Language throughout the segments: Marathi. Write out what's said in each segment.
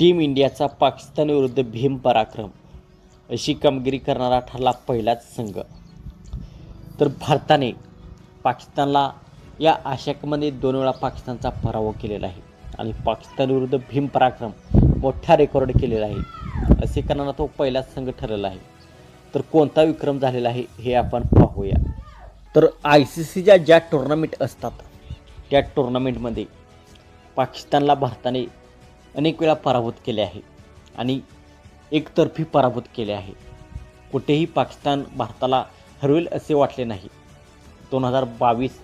टीम इंडियाचा पाकिस्तानविरुद्ध भीम पराक्रम अशी कामगिरी करणारा ठरला पहिलाच संघ. तर भारताने पाकिस्तानला या आशकमध्ये दोन वेळा पाकिस्तानचा पराभव केलेला आहे आणि पाकिस्तानविरुद्ध भीम पराक्रम मोठा रेकॉर्ड केलेला आहे असे करणारा तो पहिलाच संघ ठरलेला आहे. तर कोणता विक्रम झालेला आहे हे आपण पाहूया. तर आय सी सीच्या ज्या टुर्नामेंट असतात त्या टुर्नामेंटमध्ये पाकिस्तानला भारताने अनेक वेळा पराभूत केले आहे आणि एकतर्फी पराभूत केले आहे. कुठेही पाकिस्तान भारताला हरवेल असे वाटले नाही. दोन हजार बावीस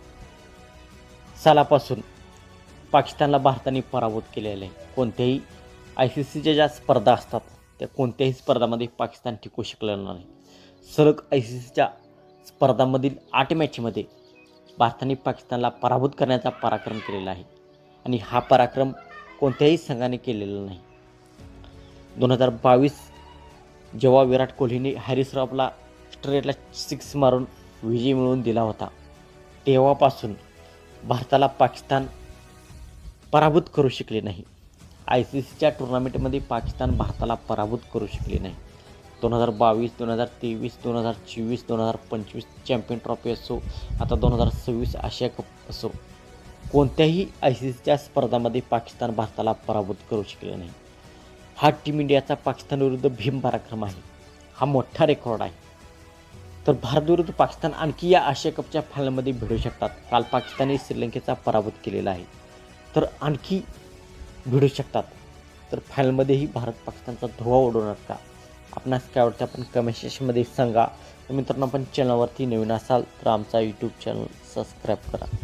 सालापासून पाकिस्तानला भारताने पराभूत केलेले आहे. कोणत्याही आय सी सीच्या ज्या स्पर्धा असतात त्या कोणत्याही स्पर्धामध्ये पाकिस्तान टिकू शकलेलं नाही. सलग आय सी सीच्या स्पर्धांमधील आठ मॅचमध्ये भारताने पाकिस्तानला पराभूत करण्याचा पराक्रम केलेला आहे. आणि हा पराक्रम कोणत्याही संघाने केलेलं नाही. दोन हजार बावीस जेव्हा विराट कोहलीने हॅरिस रॉबला स्ट्रेटला सिक्स मारून विजय मिळवून दिला होता तेव्हापासून भारताला पाकिस्तान पराभूत करू शकले नाही. आय सी सीच्या टुर्नामेंटमध्ये पाकिस्तान भारताला पराभूत करू शकले नाही. दोन हजार बावीस दोन हजार तेवीस दोन हजार चोवीस दोन हजार पंचवीस चॅम्पियन ट्रॉफी असो आता दोन हजार सव्वीस आशिया कप असो कोणत्याही आय सी सीच्या स्पर्धामध्ये पाकिस्तान भारताला पराभूत करू शकले नाही. हा टीम इंडियाचा पाकिस्तानविरुद्ध भीम पराक्रम आहे. हा मोठा रेकॉर्ड आहे. तर भारतविरुद्ध पाकिस्तान आणखी या आशिया कपच्या फायनलमध्ये भिडू शकतात. काल पाकिस्तानने श्रीलंकेचा पराभूत केलेला आहे. तर आणखी भिडू शकतात. तर फायनलमध्येही भारत पाकिस्तानचा धुवा उडवणार का? आपणास काय वाटतं? आपण कमेंट सेक्शनमध्ये सांगा. मित्रांनो आपण चॅनलवरती नवीन असाल तर आमचा यूट्यूब चॅनल सबस्क्राईब करा.